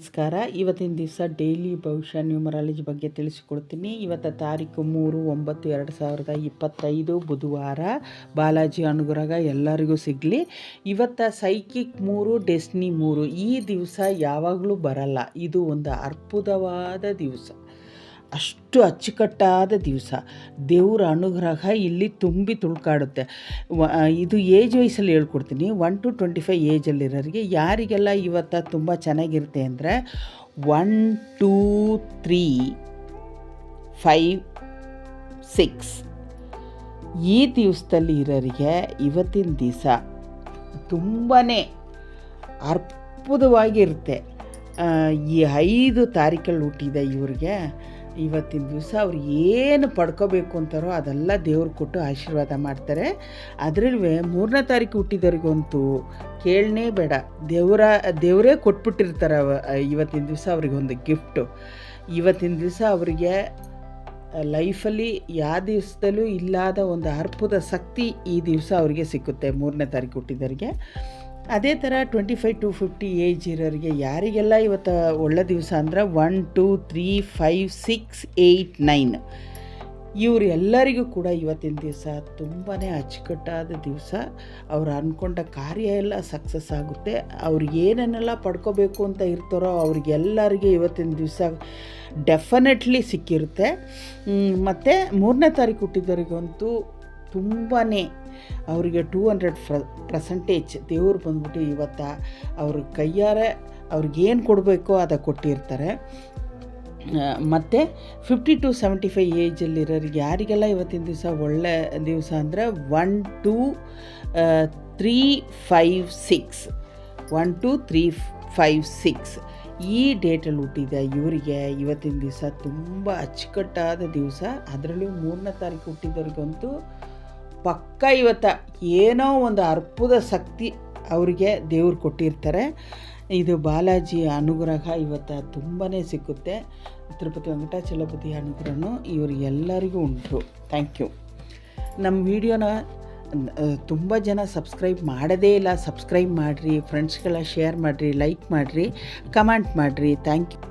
ನಮಸ್ಕಾರ. ಇವತ್ತಿನ ದಿವಸ ಡೈಲಿ ಭವಿಷ್ಯ ನ್ಯೂಮರಾಲಜಿ ಬಗ್ಗೆ ತಿಳಿಸಿಕೊಡ್ತೀನಿ. ಇವತ್ತು ತಾರೀಕು ಮೂರು ಒಂಬತ್ತು ಎರಡು ಸಾವಿರದ ಇಪ್ಪತ್ತೈದು ಬುಧವಾರ. ಬಾಲಾಜಿ ಅನುಗ್ರಹ ಎಲ್ಲರಿಗೂ ಸಿಗಲಿ. ಇವತ್ತು ಸೈಕಿಕ್ ಮೂರು ಡೆಸ್ನಿ ಮೂರು. ಈ ದಿವಸ ಯಾವಾಗಲೂ ಬರಲ್ಲ. ಇದು ಒಂದು ಅದ್ಭುತವಾದ ದಿವಸ. ಅಷ್ಟು ಅಚ್ಚುಕಟ್ಟಾದ ದಿವಸ. ದೇವರ ಅನುಗ್ರಹ ಇಲ್ಲಿ ತುಂಬಿ ತುಳ್ಕಾಡುತ್ತೆ. ಇದು ಏಜ್ ವಯಸ್ಸಲ್ಲಿ ಹೇಳ್ಕೊಡ್ತೀನಿ. ಒನ್ ಟು ಟ್ವೆಂಟಿ ಫೈವ್ ಏಜಲ್ಲಿರೋರಿಗೆ ಯಾರಿಗೆಲ್ಲ ಇವತ್ತು ತುಂಬ ಚೆನ್ನಾಗಿರುತ್ತೆ ಅಂದರೆ one two three five six ಈ ದಿವಸದಲ್ಲಿ ಇರೋರಿಗೆ ಇವತ್ತಿನ ದಿವಸ ತುಂಬಾ ಅರ್ಪುದವಾಗಿರುತ್ತೆ. ಈ ಐದು ತಾರೀಕಲ್ಲಿ ಹುಟ್ಟಿದ ಇವ್ರಿಗೆ ಇವತ್ತಿನ ದಿವಸ ಅವ್ರು ಏನು ಪಡ್ಕೋಬೇಕು ಅಂತಾರೋ ಅದೆಲ್ಲ ದೇವ್ರು ಕೊಟ್ಟು ಆಶೀರ್ವಾದ ಮಾಡ್ತಾರೆ. ಅದರಲ್ಲೂ ಮೂರನೇ ತಾರೀಕು ಹುಟ್ಟಿದವ್ರಿಗಂತೂ ಕೇಳನೇ ಬೇಡ. ದೇವರ, ದೇವರೇ ಕೊಟ್ಬಿಟ್ಟಿರ್ತಾರೆ ಇವತ್ತಿನ ದಿವಸ ಅವ್ರಿಗೊಂದು ಗಿಫ್ಟು. ಇವತ್ತಿನ ದಿವಸ ಅವರಿಗೆ ಲೈಫಲ್ಲಿ ಯಾವ ದಿವಸದಲ್ಲೂ ಇಲ್ಲದ ಒಂದು ಅರ್ಭುತ ಶಕ್ತಿ ಈ ದಿವಸ ಅವರಿಗೆ ಸಿಕ್ಕುತ್ತೆ. ಮೂರನೇ ತಾರೀಕು ಹುಟ್ಟಿದವರಿಗೆ. ಅದೇ ಥರ twenty five to fifty age ಇರೋರಿಗೆ ಯಾರಿಗೆಲ್ಲ ಇವತ್ತು ಒಳ್ಳೆ ದಿವಸ ಅಂದರೆ one two three five six eight nine ಇವರು ಎಲ್ಲರಿಗೂ ಕೂಡ ಇವತ್ತಿನ ದಿವಸ ತುಂಬಾ ಅಚ್ಚುಕಟ್ಟಾದ ದಿವಸ. ಅವ್ರು ಅಂದ್ಕೊಂಡ ಕಾರ್ಯ ಎಲ್ಲ ಸಕ್ಸಸ್ ಆಗುತ್ತೆ. ಅವ್ರು ಏನನ್ನೆಲ್ಲ ಪಡ್ಕೋಬೇಕು ಅಂತ ಇರ್ತಾರೋ ಅವ್ರಿಗೆಲ್ಲರಿಗೆ ಇವತ್ತಿನ ದಿವಸ ಡೆಫಿನೆಟ್ಲಿ ಸಿಕ್ಕಿರುತ್ತೆ. ಮತ್ತು ಮೂರನೇ ತಾರೀಕು ಹುಟ್ಟಿದವರಿಗಂತೂ ತುಂಬಾ ಅವರಿಗೆ ಟೂ ಹಂಡ್ರೆಡ್ ಪ್ರ ಪರ್ಸೆಂಟೇಜ್ ದೇವ್ರು ಬಂದ್ಬಿಟ್ಟು ಇವತ್ತು ಅವ್ರ ಕೈಯಾರೆ ಅವ್ರಿಗೇನು ಕೊಡಬೇಕೋ ಅದ ಕೊಟ್ಟಿರ್ತಾರೆ. ಮತ್ತು ಫಿಫ್ಟಿ ಟು ಸೆವೆಂಟಿ ಫೈವ್ ಏಜಲ್ಲಿರೋರಿಗೆ ಯಾರಿಗೆಲ್ಲ ಇವತ್ತಿನ ದಿವಸ ಒಳ್ಳೆ ದಿವಸ ಅಂದರೆ one two three five six one two three five six ಈ ಡೇಟಲ್ಲಿ ಹುಟ್ಟಿದ ಇವರಿಗೆ ಇವತ್ತಿನ ದಿವಸ ತುಂಬ ಅಚ್ಚುಕಟ್ಟಾದ ದಿವಸ. ಅದರಲ್ಲೂ ಮೂರನೇ ತಾರೀಕು ಹುಟ್ಟಿದವ್ರಿಗಂತೂ ಪಕ್ಕ ಇವತ್ತ ಏನೋ ಒಂದು ಅರ್ಭುತ ಶಕ್ತಿ ಅವರಿಗೆ ದೇವ್ರು ಕೊಟ್ಟಿರ್ತಾರೆ. ಇದು ಬಾಲಾಜಿಯ ಅನುಗ್ರಹ ಇವತ್ತು ತುಂಬಾ ಸಿಕ್ಕುತ್ತೆ. ತಿರುಪತಿ ವೆಂಕಟಾಚಲಪತಿ ಅನುಗ್ರಹನೂ ಇವರು ಎಲ್ಲರಿಗೂ ಉಂಟು. ಥ್ಯಾಂಕ್ ಯು ನಮ್ಮ ವಿಡಿಯೋನ ತುಂಬ ಜನ ಸಬ್ಸ್ಕ್ರೈಬ್ ಮಾಡೋದೇ ಇಲ್ಲ. ಸಬ್ಸ್ಕ್ರೈಬ್ ಮಾಡಿರಿ ಫ್ರೆಂಡ್ಸ್ಗೆಲ್ಲ ಶೇರ್ ಮಾಡಿರಿ ಲೈಕ್ ಮಾಡಿರಿ ಕಮೆಂಟ್ ಮಾಡಿರಿ. Thank you